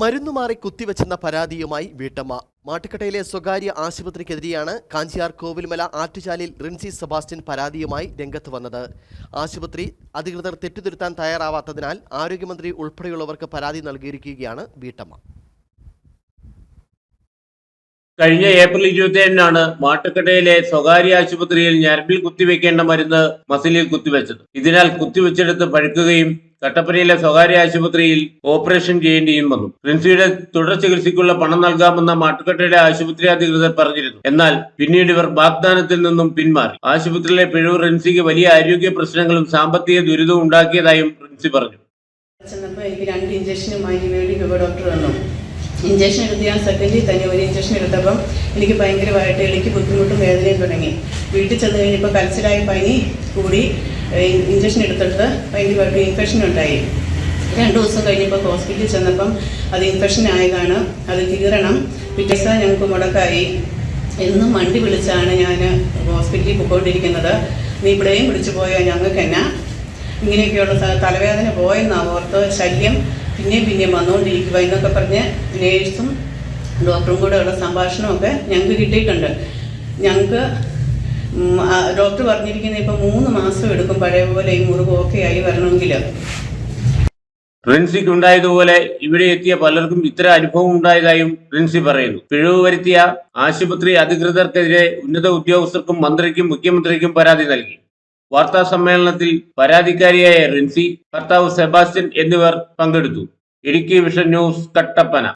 മരുന്നുമാറി കുത്തിവെച്ചെന്ന പരാതിയുമായി വീട്ടമ്മ. മാട്ടുക്കട്ടയിലെ സ്വകാര്യ ആശുപത്രിക്കെതിരെയാണ് കാഞ്ചിയാർ കോവിൽമല ആറ്റുചാലിൽ റിൻസി സെബാസ്റ്റ്യൻ പരാതിയുമായി രംഗത്ത് വന്നത്. ആശുപത്രി അധികൃതർ തെറ്റുതിരുത്താൻ തയ്യാറാവാത്തതിനാൽ ആരോഗ്യമന്ത്രി ഉൾപ്പെടെയുള്ളവർക്ക് പരാതി നൽകിയിരിക്കുകയാണ് വീട്ടമ്മ. കഴിഞ്ഞ ഏപ്രിൽ ഇരുപത്തിയേഴിനാണ് മാട്ടുക്കടയിലെ സ്വകാര്യ ആശുപത്രിയിൽ ഞരമ്പിൽ കുത്തിവെക്കേണ്ട മരുന്ന് മസിലിൽ കുത്തിവെച്ചത്. ഇതിനാൽ കുത്തിവെച്ചെടുത്ത് പഴുക്കുകയും കട്ടപ്പനയിലെ സ്വകാര്യ ആശുപത്രിയിൽ ഓപ്പറേഷൻ ചെയ്യേണ്ടിയും വന്നു. പ്രിൻസിയുടെ തുടർ ചികിത്സയ്ക്കുള്ള പണം നൽകാമെന്ന മാട്ടുക്കട്ടയുടെ ആശുപത്രി അധികൃതർ പറഞ്ഞിരുന്നു. എന്നാൽ പിന്നീട് ഇവർ വാഗ്ദാനത്തിൽ നിന്നും പിന്മാറി. ആശുപത്രിയിലെ പിഴവ് റിൻസിക്ക് വലിയ ആരോഗ്യ പ്രശ്നങ്ങളും സാമ്പത്തിക ദുരിതവും ഉണ്ടാക്കിയതായും റിൻസി പറഞ്ഞു. എനിക്ക് രണ്ട് ഡോക്ടർ വന്നു. ഇഞ്ചക്ഷൻ എടുത്ത് ഞാൻ സെക്കൻഡിൽ തന്നെ ഒരു ഇഞ്ചക്ഷൻ എടുത്തപ്പം എനിക്ക് ഭയങ്കരമായിട്ട് എളിക്ക് ബുദ്ധിമുട്ടും വേദനയും തുടങ്ങി. വീട്ടിൽ ചെന്ന് കഴിഞ്ഞപ്പോൾ കൽസിലായ പനി കൂടി. ഇഞ്ചക്ഷൻ എടുത്തിട്ട് ഭയങ്കരമായിട്ട് ഇൻഫെക്ഷൻ ഉണ്ടായി. രണ്ട് ദിവസം കഴിഞ്ഞപ്പോൾ ഹോസ്പിറ്റലിൽ ചെന്നപ്പം അത് ഇൻഫെക്ഷൻ ആയതാണ്. അത് തീരണം. പിറ്റേ ദിവസം ഞങ്ങൾക്ക് മുടക്കായി. എന്നും വണ്ടി വിളിച്ചാണ് ഞാൻ ഹോസ്പിറ്റലിൽ പോയിക്കൊണ്ടിരിക്കുന്നത്. നീ ഇവിടെയും വിളിച്ചു പോയാൽ ഞങ്ങൾക്ക് എന്നാ? ഇങ്ങനെയൊക്കെയുള്ള തലവേദന പോയെന്നാ ഓർത്ത് ശല്യം പിന്നെയും പിന്നെയും വന്നുകൊണ്ടിരിക്കുക എന്നൊക്കെ പറഞ്ഞ് നേഴ്സും ഡോക്ടറും കൂടെയുള്ള സംഭാഷണമൊക്കെ ഞങ്ങൾക്ക് കിട്ടിയിട്ടുണ്ട്. ഞങ്ങൾക്ക് ഡോക്ടർ പറഞ്ഞിരിക്കുന്ന ഇപ്പം മൂന്ന് മാസം എടുക്കും പഴയ പോലെ ഈ മുറിവ് ഓക്കെ ആയി വരണമെങ്കിൽ റിൻസിക്ക് ഉണ്ടായതുപോലെ ഇവിടെ എത്തിയ പലർക്കും ഇത്തരം അനുഭവം ഉണ്ടായതായും റിൻസി പറയുന്നു. പിഴവ് വരുത്തിയ ആശുപത്രി അധികൃതർക്കെതിരെ ഉന്നത ഉദ്യോഗസ്ഥർക്കും മന്ത്രിക്കും മുഖ്യമന്ത്രിക്കും പരാതി നൽകി. വാർത്താ സമ്മേളനത്തിൽ പരാതിക്കാരിയായ റിൻസി ഭർത്താവ് സെബാസ്റ്റ്യൻ എന്നിവർ പങ്കെടുത്തു. Idukki vision news Kattappana.